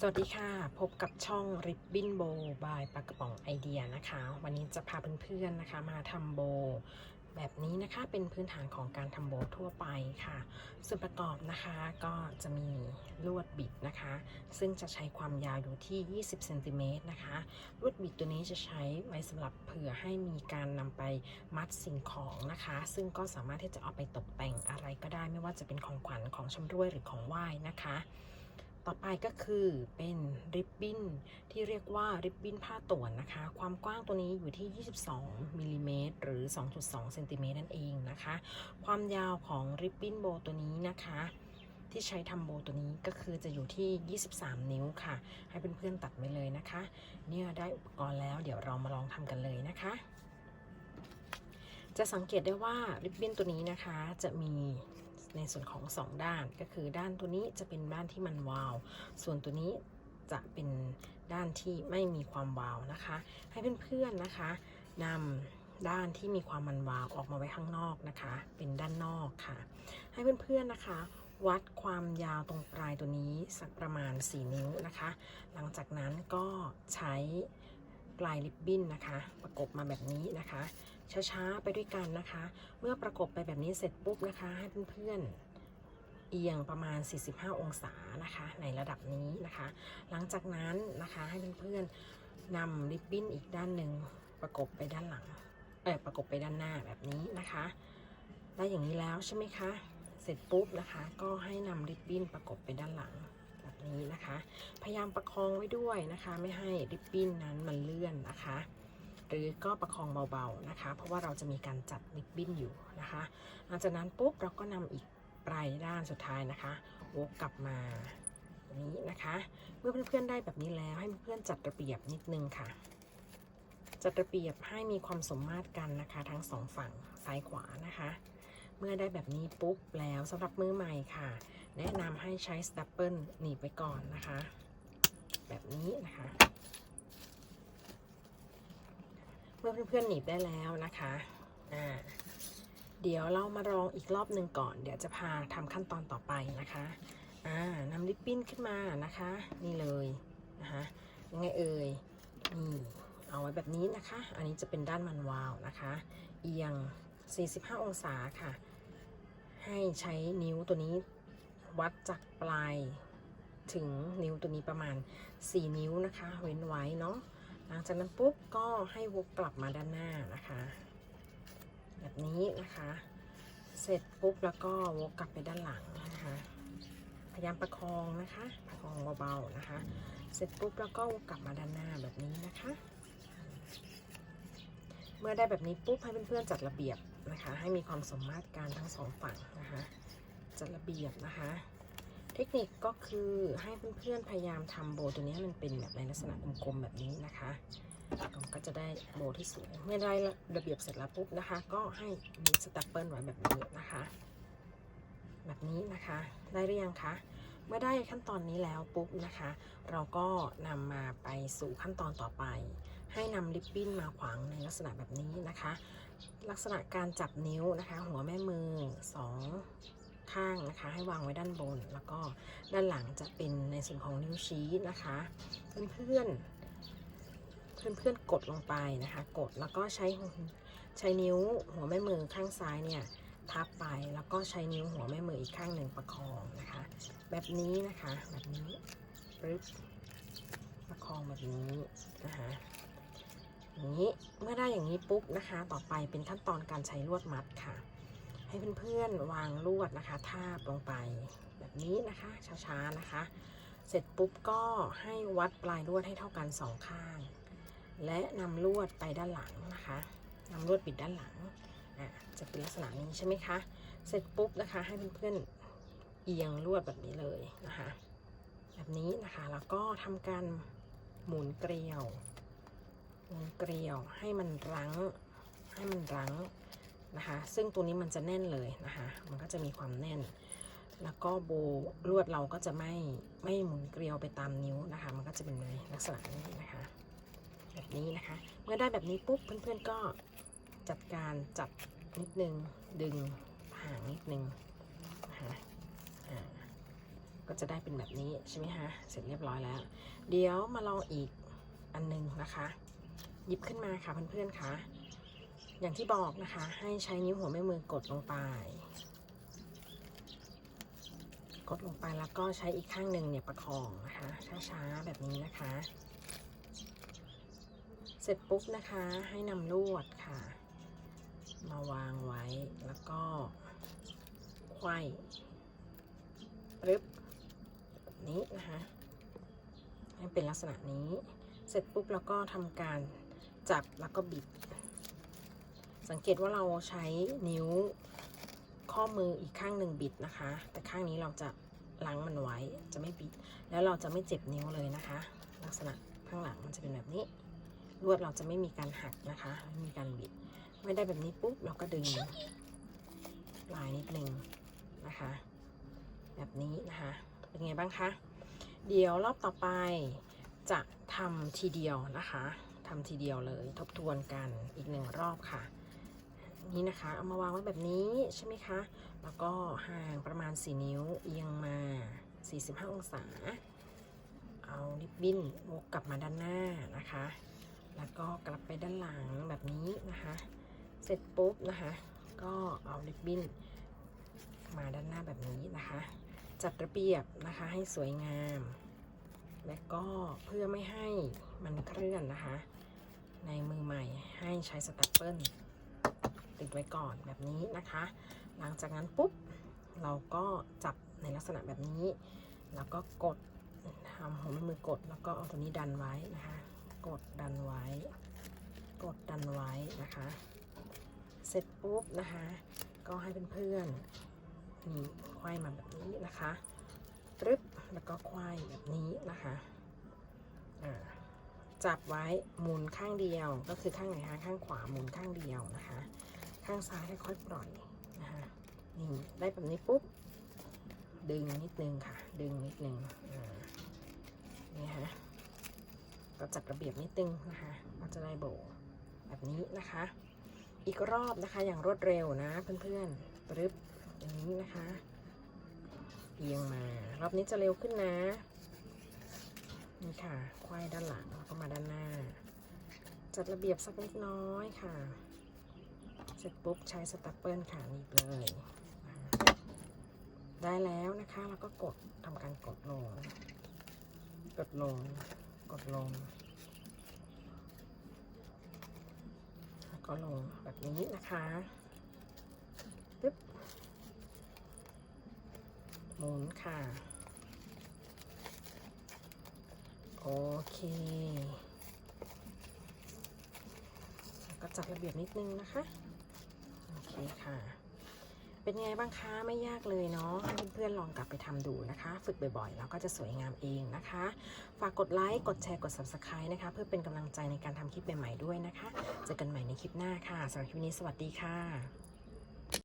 สวัสดีค่ะ พบกับช่อง Ribbon Bow by ปากกระป๋องไอเดียนะคะ วันนี้จะพาเพื่อนๆนะคะ มาทำโบ แบบนี้นะคะเป็นพื้นฐานของการทำโบทั่วไปค่ะ ส่วนประกอบนะคะก็จะมีลวดบิดนะคะ ซึ่งจะใช้ความยาวอยู่ที่ 20เซนติเมตรนะคะลวดบิดตัวนี้จะใช้ไว้สำหรับเผื่อให้มีการนำไปมัดสิ่งของนะคะ ซึ่งก็สามารถที่จะเอาไปตกแต่งอะไรก็ได้ ไม่ว่าจะเป็นของขวัญของชำร่วยหรือของไหว้นะคะ ต่อไปก็คือเป็นริบบิ้นที่เรียกว่าริบบิ้นผ้าต่วนนะคะ ความกว้างตัวนี้อยู่ที่ 22มิลลิเมตรหรือ 2.2เซนติเมตรนั่นเองนะคะ ความยาวของริบบิ้นโบตัวนี้นะคะที่ใช้ทำโบตัวนี้ก็คือจะอยู่ที่ 23 นิ้วค่ะ ให้เพื่อนๆตัดไว้เลยนะคะ เนี่ยได้อุปกรณ์แล้วเดี๋ยวเรามาลองทำกันเลยนะคะ จะสังเกตได้ว่าริบบิ้นตัวนี้นะคะจะมี ในส่วนของ 2 ด้านก็คือด้านตัวนี้จะเป็นด้านที่มันวาว ส่วนตัวนี้จะเป็นด้านที่ไม่มีความวาวนะคะ ให้เพื่อนๆนะคะนำด้านที่มีความมันวาวออกมาไว้ข้างนอกนะคะ เป็นด้านนอกค่ะ ให้เพื่อนๆนะคะ วัดความยาวตรงปลายตัวนี้สักประมาณ 4 นิ้วนะคะ หลังจากนั้นก็ใช้ปลายริบบิ้นนะคะ ประกบมาแบบนี้นะคะ ช้าๆ ไปด้วยกันนะคะ เมื่อประกบไปแบบนี้เสร็จปุ๊บนะคะ ให้เพื่อนๆเอียงประมาณ 45 องศานะคะ ในระดับนี้นะคะ หลังจากนั้นนะคะให้เพื่อนๆนำริบบิ้นอีกด้านหนึ่งประกบไปด้านหลังเออประกบไปด้านหน้าแบบนี้นะคะ ได้อย่างนี้แล้วใช่ไหมคะ เสร็จปุ๊บนะคะ ก็ให้นำริบบิ้นประกบไปด้านหลังแบบนี้นะคะ พยายามประคองไว้ด้วยนะคะ ไม่ให้ริบบิ้นนั้นมันเลื่อนนะคะ หรือก็ประคองเบาๆนะคะ เพราะว่าเราจะมีการจัดริบบิ้นอยู่นะคะหลังจากนั้นปุ๊บเราก็นำอีกปลายด้านสุดท้ายนะคะวกกลับมาแบบนี้นะคะ เมื่อเพื่อนๆได้แบบนี้แล้วให้เพื่อนๆจัดระเบียบนิดนึงค่ะ จัดระเบียบให้มีความสมมาตรกันนะคะ ทั้งสองฝั่งซ้ายขวานะคะ เมื่อได้แบบนี้ปุ๊บแล้วสำหรับมือใหม่ค่ะ แนะนำให้ใช้สตัปเปิลหนีบไปก่อนนะคะ แบบนี้นะคะ เมื่อเพื่อนๆหนีบได้แล้วนะคะอ่าเดี๋ยวเรามาลองอีกรอบหนึ่งก่อน เดี๋ยวจะพาทำขั้นตอนต่อไปนะคะอ่านำลิปปิ้นขึ้นมานะคะ นี่เลยนะคะยังไงเอ่ยนี่เอาไว้แบบนี้นะคะ อันนี้จะเป็นด้านมันวาวนะคะ เอียง 45 องศาค่ะ ให้ใช้นิ้วตัวนี้วัดจากปลายถึงนิ้วตัวนี้ประมาณ 4 นิ้วนะคะ เว้นไว้เนาะ หลังจากนั้นปุ๊บก็ให้วกกลับมาด้านหน้านะคะ แบบนี้นะคะ เสร็จปุ๊บแล้วก็วกกลับไปด้านหลังนะคะ พยายามประคองนะคะ ประคองเบาๆนะคะ เสร็จปุ๊บแล้วก็วกกลับมาด้านหน้าแบบนี้นะคะ เมื่อได้แบบนี้ปุ๊บให้เพื่อนๆจัดระเบียบนะคะ ให้มีความสมมาตรการทั้งสองฝั่งนะคะ จัดระเบียบนะคะ เทคนิคก็คือให้เพื่อนๆพยายามทำโบตัวนี้ให้มันเป็นแบบในลักษณะกลมๆแบบนี้นะคะก็จะได้โบที่สวยเมื่อได้ระเบียบเสร็จแล้วปุ๊บนะคะ ก็ให้มีสตัปเปิลไว้แบบนี้นะคะ แบบนี้นะคะ ได้หรือยังคะเมื่อได้ขั้นตอนนี้แล้วปุ๊บนะคะ เราก็นำมาไปสู่ขั้นตอนต่อไป ให้นำลิปบิ้นมาขวางในลักษณะแบบนี้นะคะ ลักษณะการจับนิ้วนะคะ หัวแม่มือสอง ข้างนะคะ ให้วางไว้ด้านบน แล้วก็ด้านหลังจะเป็นในส่วนของนิ้วชี้นะคะ เพื่อนๆเพื่อนเพื่อนกดลงไปนะคะ กดแล้วก็ใช้ใช้นิ้วหัวแม่มือข้างซ้ายเนี่ยทับไปแล้วก็ใช้นิ้วหัวแม่มืออีกข้างหนึ่งประคองนะคะ แบบนี้นะคะแบบนี้ปึ๊บประคองแบบนี้นะคะอย่างนี้เมื่อได้อย่างนี้ปุ๊บนะคะ ต่อไปเป็นขั้นตอนการใช้ลวดมัดค่ะ ให้เพื่อนๆวางลวดนะคะ ทาบลงไปแบบนี้นะคะช้าๆนะคะ เสร็จปุ๊บก็ให้วัดปลายลวดให้เท่ากันสองข้าง และนำลวดไปด้านหลังนะคะนำลวดปิดด้านหลังอะจะเป็นลักษณะนี้ใช่ไหมคะ เสร็จปุ๊บนะคะให้เพื่อนๆเอียงลวดแบบนี้เลยนะคะ แบบนี้นะคะแล้วก็ทำการหมุนเกลียวหมุนเกลียวให้มันรั้งให้มันรั้ง นะคะ ซึ่งตัวนี้มันจะแน่นเลยนะคะ มันก็จะมีความแน่น แล้วก็โบลวดเราก็จะไม่ไม่หมุนเกลียวไปตามนิ้วนะคะ มันก็จะเป็นในลักษณะนี้นะคะ แบบนี้นะคะ เมื่อได้แบบนี้ปุ๊บเพื่อนๆก็จัดการจับนิดนึงดึงห่างนิดนึงนะคะก็จะได้เป็นแบบนี้ใช่ไหมคะเสร็จเรียบร้อยแล้ว เดี๋ยวมาลองอีกอันหนึงนะคะ หยิบขึ้นมาค่ะเพื่อนๆค่ะ อย่างที่บอกนะคะ ให้ใช้นิ้วหัวแม่มือกดลงไป กดลงไปแล้วก็ใช้อีกข้างหนึ่งเนี่ยประคองนะคะช้าๆแบบนี้นะคะ เสร็จปุ๊บนะคะให้นำลวดค่ะ มาวางไว้แล้วก็ไขว้ปึ๊บแบบนี้นะคะให้เป็นลักษณะนี้ เสร็จปุ๊บแล้วก็ทำการจับแล้วก็บิด สังเกตว่าเราใช้นิ้วข้อมืออีกข้างหนึ่งบิดนะคะ แต่ข้างนี้เราจะล้างมันไว้จะไม่บิด แล้วเราจะไม่เจ็บนิ้วเลยนะคะ ลักษณะข้างหลังมันจะเป็นแบบนี้ ลวดเราจะไม่มีการหักนะคะไม่มีการบิด ไม่ได้แบบนี้ปุ๊บเราก็ดึงลายนิดนึงนะคะ แบบนี้นะคะ เป็นไงบ้างคะ เดี๋ยวรอบต่อไปจะทำทีเดียวนะคะทำทีเดียวเลยทบทวนกันอีกหนึ่งรอบค่ะ นี่นะคะ เอามาวางไว้แบบนี้ใช่ไหมคะ แล้วก็ห่างประมาณ 4 นิ้วเอียงมา 45 องศา เอาลิบบิ้นวกกลับมาด้านหน้านะคะ แล้วก็กลับไปด้านหลังแบบนี้นะคะ เสร็จปุ๊บนะคะ ก็เอาลิบบิ้นมาด้านหน้าแบบนี้นะคะ จัดระเบียบนะคะให้สวยงาม และก็เพื่อไม่ให้มันเคลื่อนนะคะ ในมือใหม่ให้ใช้สแตปเปิล ติดไว้ก่อนแบบนี้นะคะ หลังจากนั้นปุ๊บเราก็จับในลักษณะแบบนี้ แล้วก็กดทำหัวแม่มือกดแล้วก็เอาตัวนี้ดันไว้นะคะ กดดันไว้ กดดันไว้นะคะ เสร็จปุ๊บนะคะ ก็ให้เพื่อนๆนี่ควายมาแบบนี้นะคะรึบแล้วก็ควายแบบนี้นะคะอ่าจับไว้หมุนข้างเดียวก็คือข้างไหนคะข้างขวาหมุนข้างเดียวนะคะ ข้างซ้ายค่อยๆปล่อยนะคะนี่ได้แบบนี้ปุ๊บ ดึงนิดนึงค่ะ ดึงนิดนึงนี่ฮะก็จัดระเบียบนิดนึงนะคะก็จะได้โบแบบนี้นะคะ อีกรอบนะคะอย่างรวดเร็วนะเพื่อนๆปึ๊บอย่างนี้นะคะเอียงมารอบนี้จะเร็วขึ้นนะนี่ค่ะควายด้านหลังแล้วก็มาด้านหน้า จัดระเบียบสักเล็กน้อยค่ะ ร็จปุ๊บใช้สตัปเปิลค่ะหนีบเลย ได้แล้วนะคะแล้วก็กดทำการกดลง กดลง กดลงแล้วก็ลงแบบนี้นะคะปึ๊บหมุนค่ะ โอเคก็จัดระเบียบนิดนึงนะคะ นี่คค่ะ เป็นไงบ้างคะไม่ยากเลยเนาะให้เพื่อนๆลองกลับไปทำดูนะคะ ฝึกบ่อยๆ แล้วก็จะสวยงามเองนะคะ ฝากกดไลค์กดแชร์กด subscribe นะคะ เพื่อเป็นกำลังใจในการทำคลิปใหม่ๆด้วยนะคะ เจอกันใหม่ในคลิปหน้าค่ะสำหรับคลิปนี้สวัสดีค่ะ